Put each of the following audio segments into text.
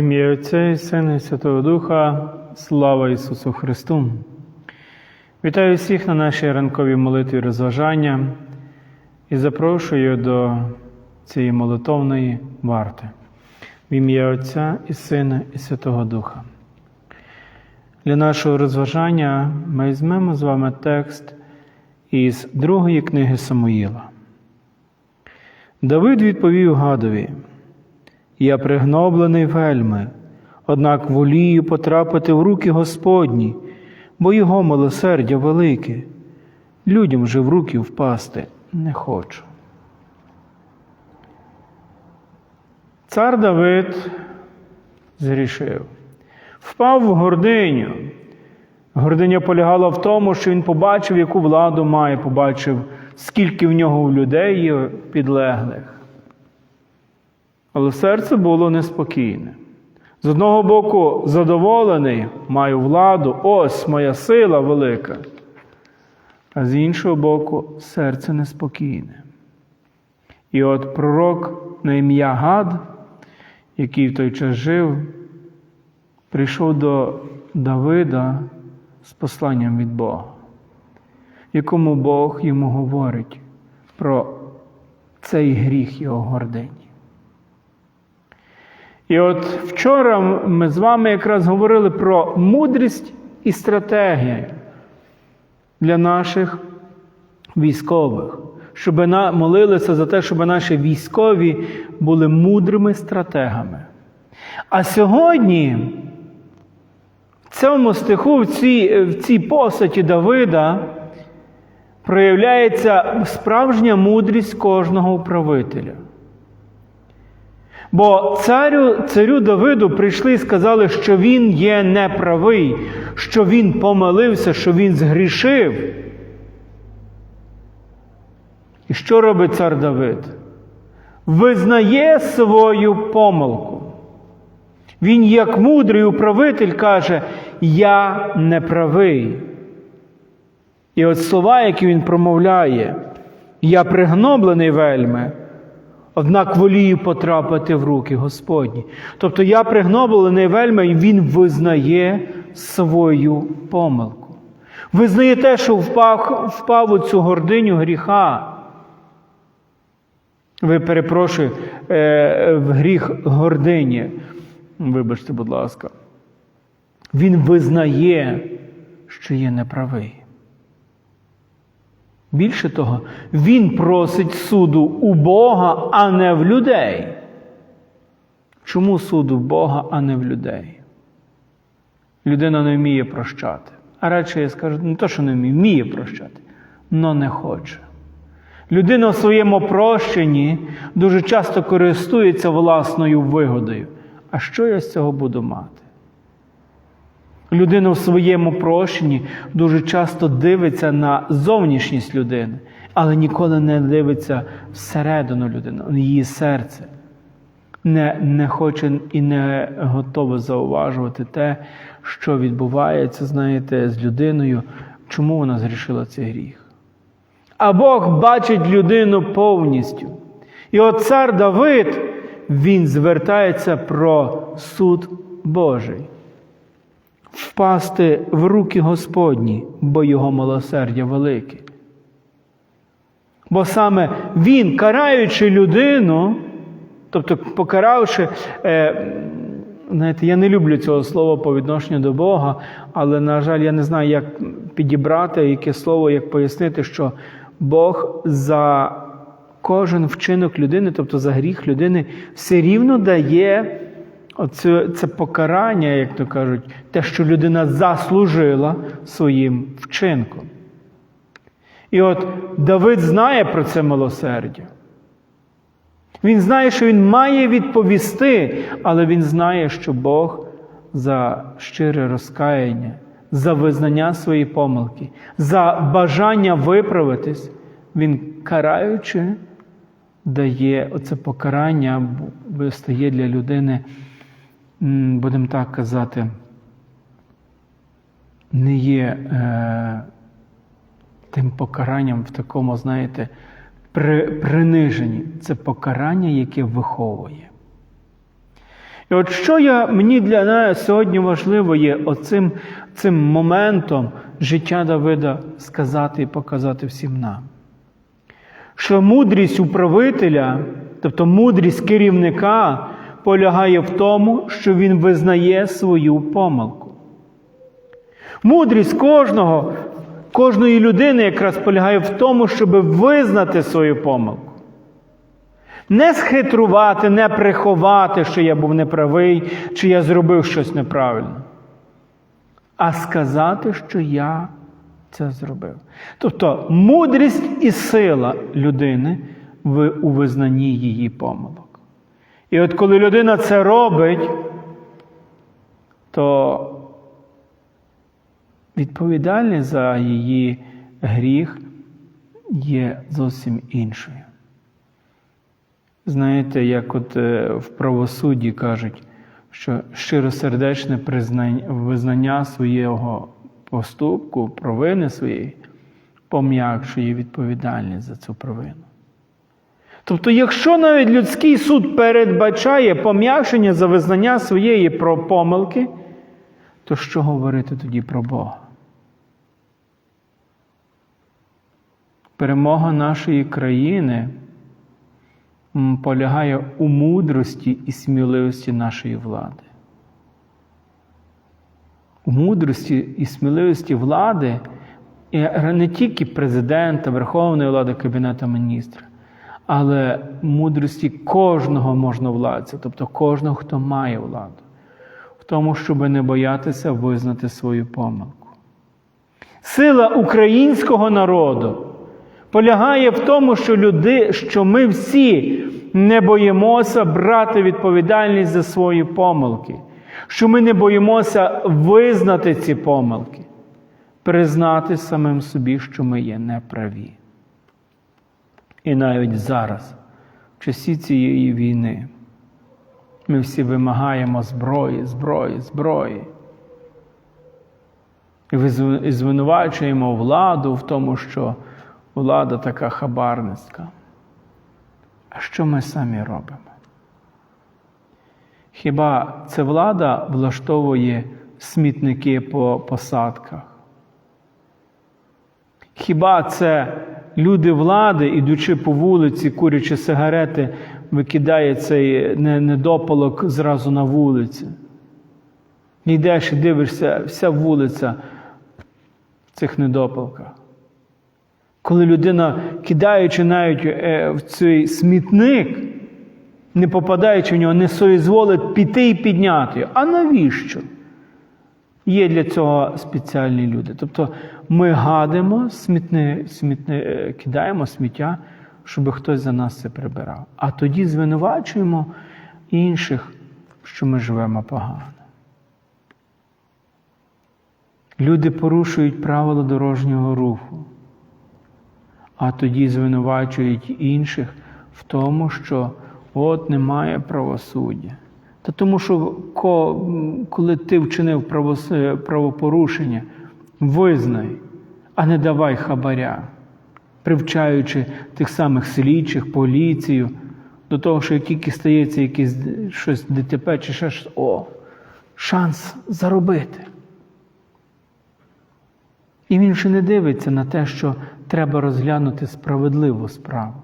Ім'я Отця і Сина і Святого Духа, слава Ісусу Христу! Вітаю всіх на нашій ранковій молитві розважання і запрошую до цієї молитовної варти. В ім'я Отця і Сина і Святого Духа. Для нашого розважання ми візьмемо з вами текст із другої книги Самуїла. Давид відповів Гадові. Я пригноблений вельми, однак волію потрапити в руки Господні, бо Його милосердя велике, людям же в руки впасти не хочу. Цар Давид зрішив, впав в гординю. Гординя полягала в тому, що він побачив, яку владу має, побачив, скільки в нього людей є підлеглих. Але серце було неспокійне. З одного боку, задоволений, маю владу, ось моя сила велика. А з іншого боку, серце неспокійне. І от пророк на ім'я Гад, який в той час жив, прийшов до Давида з посланням від Бога, якому Бог йому говорить про цей гріх його гордині. І от вчора ми з вами якраз говорили про мудрість і стратегію для наших військових, щоб молилися за те, щоб наші військові були мудрими стратегами. А сьогодні, в цьому стиху, в цій, в цій посаді Давида, проявляється справжня мудрість кожного управителя. Бо царю, царю Давиду прийшли і сказали, що він є неправий, що він помилився, що він згрішив. І що робить цар Давид? Визнає свою помилку. Він, як мудрий управитель, каже: Я неправий. І от слова, які він промовляє, я пригноблений вельми. Однак волію потрапити в руки Господні. Тобто я пригноблений вельми, і він визнає свою помилку. Визнає те, що впав, впав у цю гординю гріха. Ви перепрошую, е, в гріх гордині. Вибачте, будь ласка. Він визнає, що є неправий. Більше того, він просить суду у Бога, а не в людей. Чому суду в Бога, а не в людей? Людина не вміє прощати. А радше я скажу, не то, що не вміє, вміє прощати, але не хоче. Людина в своєму прощенні дуже часто користується власною вигодою. А що я з цього буду мати? Людина в своєму прощенні дуже часто дивиться на зовнішність людини, але ніколи не дивиться всередину людини, її серце. Не, не хоче і не готове зауважувати те, що відбувається, знаєте, з людиною, чому вона зрішила цей гріх. А Бог бачить людину повністю. І от цар Давид, він звертається про суд Божий впасти в руки Господні, бо Його милосердя велике. Бо саме Він, караючи людину, тобто покаравши, е, знаєте, я не люблю цього слова по відношенню до Бога, але, на жаль, я не знаю, як підібрати яке слово, як пояснити, що Бог за кожен вчинок людини, тобто за гріх людини, все рівно дає. Оце це покарання, як то кажуть, те, що людина заслужила своїм вчинком. І от Давид знає про це милосердя. Він знає, що він має відповісти, але він знає, що Бог за щире розкаяння, за визнання своєї помилки, за бажання виправитись, він караючи, дає оце покарання, стає для людини будемо так казати, не є е, тим покаранням в такому, знаєте, при, приниженні. Це покарання, яке виховує. І от що я, мені для нас сьогодні важливо є оцим цим моментом життя Давида сказати і показати всім нам, що мудрість управителя, тобто мудрість керівника, полягає в тому, що він визнає свою помилку. Мудрість кожного, кожної людини якраз полягає в тому, щоб визнати свою помилку. Не схитрувати, не приховати, що я був неправий, чи я зробив щось неправильно, а сказати, що я це зробив. Тобто мудрість і сила людини у визнанні її помилок. І от коли людина це робить, то відповідальність за її гріх є зовсім іншою. Знаєте, як от е, в правосудді кажуть, що щиросердечне визнання свого поступку, провини своєї, пом'якшує відповідальність за цю провину. Тобто, якщо навіть людський суд передбачає пом'якшення за визнання своєї помилки, то що говорити тоді про Бога? Перемога нашої країни полягає у мудрості і сміливості нашої влади. У мудрості і сміливості влади не тільки президента, Верховної влади, Кабінету міністра, але мудрості кожного можновладця, тобто кожного, хто має владу, в тому, щоб не боятися визнати свою помилку. Сила українського народу полягає в тому, що люди, що ми всі не боїмося брати відповідальність за свої помилки, що ми не боїмося визнати ці помилки, признати самим собі, що ми є неправі. І навіть зараз, в часі цієї війни, ми всі вимагаємо зброї, зброї, зброї. І звинувачуємо владу в тому, що влада така хабарницька. А що ми самі робимо? Хіба це влада влаштовує смітники по посадках? Хіба це люди влади, ідучи по вулиці, курячи сигарети, викидає цей недопалок зразу на вулиці? Йдеш і дивишся, вся вулиця в цих недопалках. Коли людина, кидаючи навіть е, в цей смітник, не попадаючи в нього, не соізволить піти і підняти. А навіщо? Є для цього спеціальні люди. Тобто ми гадимо, смітни, смітни, е, кидаємо сміття, щоб хтось за нас це прибирав. А тоді звинувачуємо інших, що ми живемо погано. Люди порушують правила дорожнього руху а тоді звинувачують інших в тому, що от немає правосуддя. Та тому, що коли ти вчинив правопорушення, визнай, а не давай хабаря, привчаючи тих самих слідчих, поліцію, до того, що як тільки стається якесь щось ДТП чи ще щось, о, шанс заробити. І він ще не дивиться на те, що треба розглянути справедливу справу.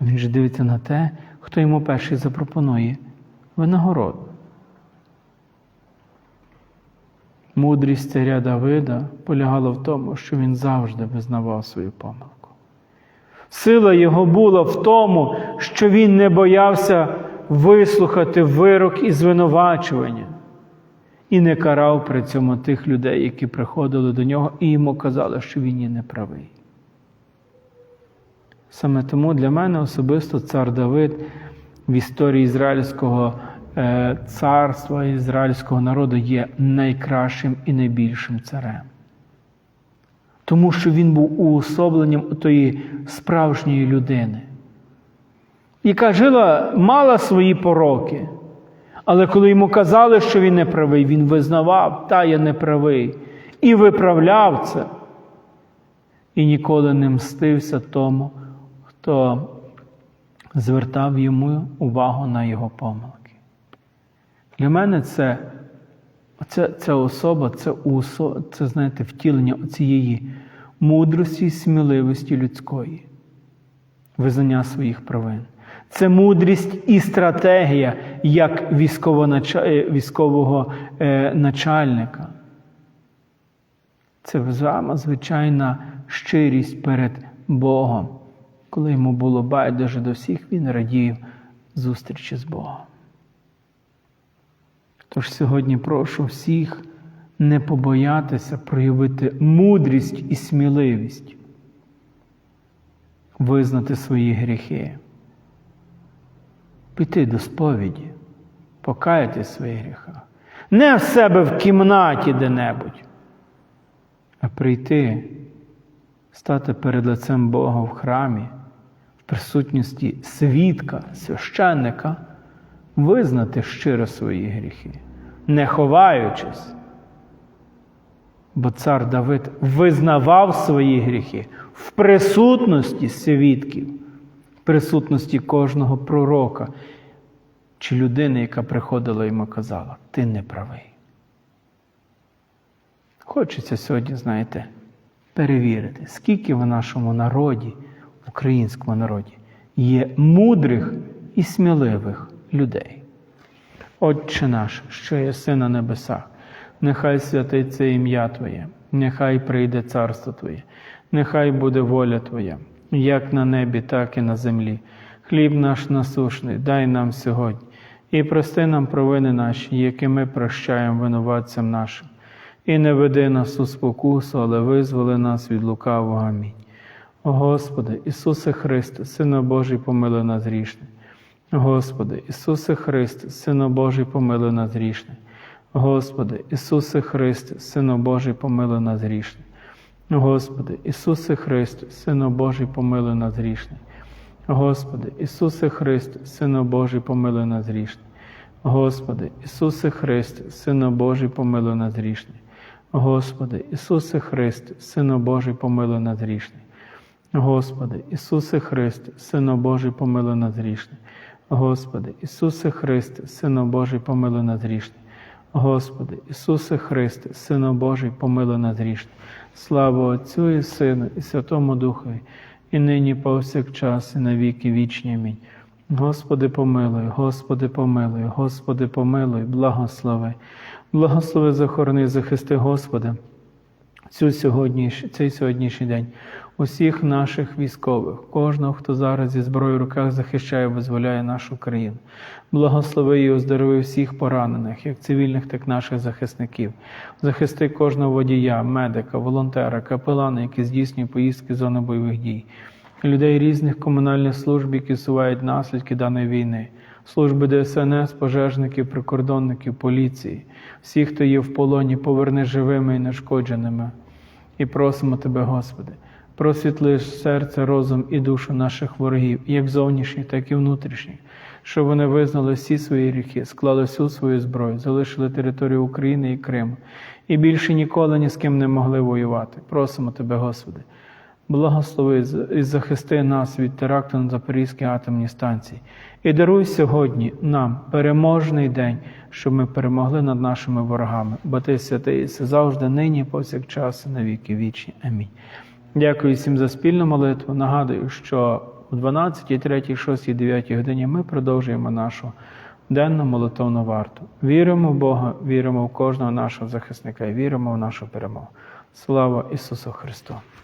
Він же дивиться на те, хто йому перший запропонує винагороду. Мудрість царя Давида полягала в тому, що він завжди визнавав свою помилку. Сила його була в тому, що він не боявся вислухати вирок і звинувачування і не карав при цьому тих людей, які приходили до нього, і йому казали, що він є неправий. Саме тому для мене особисто цар Давид в історії ізраїльського е, царства, ізраїльського народу є найкращим і найбільшим царем. Тому що він був уособленням тої справжньої людини, яка жила, мала свої пороки. Але коли йому казали, що він не правий, він визнавав, та я не правий, і виправляв це. І ніколи не мстився тому, хто звертав йому увагу на його помилки. Для мене це, це, ця особа, це, усо, це, знаєте, втілення цієї мудрості і сміливості людської, визнання своїх провин. Це мудрість і стратегія як е, військового е, начальника. Це звичайна щирість перед Богом. Коли йому було байдуже до всіх, він радів зустрічі з Богом. Тож сьогодні прошу всіх не побоятися проявити мудрість і сміливість, визнати свої гріхи, піти до сповіді, покаятись в своїх гріхах. Не в себе в кімнаті де-небудь, а прийти, стати перед лицем Бога в храмі, присутності свідка, священника, визнати щиро свої гріхи, не ховаючись. Бо цар Давид визнавав свої гріхи в присутності свідків, в присутності кожного пророка чи людини, яка приходила йому казала, ти не правий. Хочеться сьогодні, знаєте, перевірити, скільки в нашому народі, українському народі, є мудрих і сміливих людей. Отче наш, що єси на небесах, нехай святиться ім'я Твоє, нехай прийде царство Твоє, нехай буде воля Твоя, як на небі, так і на землі. Хліб наш насушний, дай нам сьогодні, і прости нам провини наші, які ми прощаємо винуватцям нашим. І не веди нас у спокусу, але визволи нас від лукавого. Амінь. Господи, Ісусе Христе, Сину Божий, помилуй нас грішне. Господи, Ісусе Христе, Сину Божий, помилуй нас грішне. Господи, Ісусе Христе, Сину Божий, помилуй нас грішне. Господи, Ісусе Христе, Сину Божий, помилуй нас грішне. Господи, Ісусе Христе, Сину Божий, помилуй нас грішне. Господи, Ісусе Христе, Сину Божий, помилуй нас грішне. Господи, Ісусе Христе, Сину Божий, помилуй нас грішне. Господи, Ісусе Христе, Сину Божий, помилуй нас грішне. Господи, Ісусе Христе, Сину Божий, помилуй нас грішне. Господи, Ісусе Христе, Сину Божий, помилуй нас грішне. Слава Отцю і Сину, і Святому Духові, і нині повсякчас, і на віки вічні. Амінь. Господи, помилуй, Господи, помилуй, Господи, помилуй, благослови. Благослови, захорони, захисти, Господи, цю сьогодніш... цей сьогоднішній день усіх наших військових, кожного, хто зараз зі зброєю в руках захищає, визволяє нашу країну. Благослови і оздорови всіх поранених, як цивільних, так і наших захисників. Захисти кожного водія, медика, волонтера, капелана, які здійснюють поїздки з зони бойових дій, людей різних комунальних служб, які сувають наслідки даної війни. Служби ДСНС, пожежників, прикордонників, поліції, всіх, хто є в полоні, поверни живими і нешкодженими. І просимо Тебе, Господи, просвітли серце, розум і душу наших ворогів, як зовнішніх, так і внутрішніх, щоб вони визнали всі свої гріхи, склали всю свою зброю, залишили територію України і Криму, і більше ніколи ні з ким не могли воювати. Просимо Тебе, Господи. Благослови і захисти нас від теракту на Запорізькій атомній станції. І даруй сьогодні нам переможний день, щоб ми перемогли над нашими ворогами. Бо ти святий, завжди, нині, повсякчас, і на віки вічні. Амінь. Дякую всім за спільну молитву. Нагадую, що о 12, 3, 6, 9 годині ми продовжуємо нашу денну молитовну варту. Віримо в Бога, віримо в кожного нашого захисника і віримо в нашу перемогу. Слава Ісусу Христу!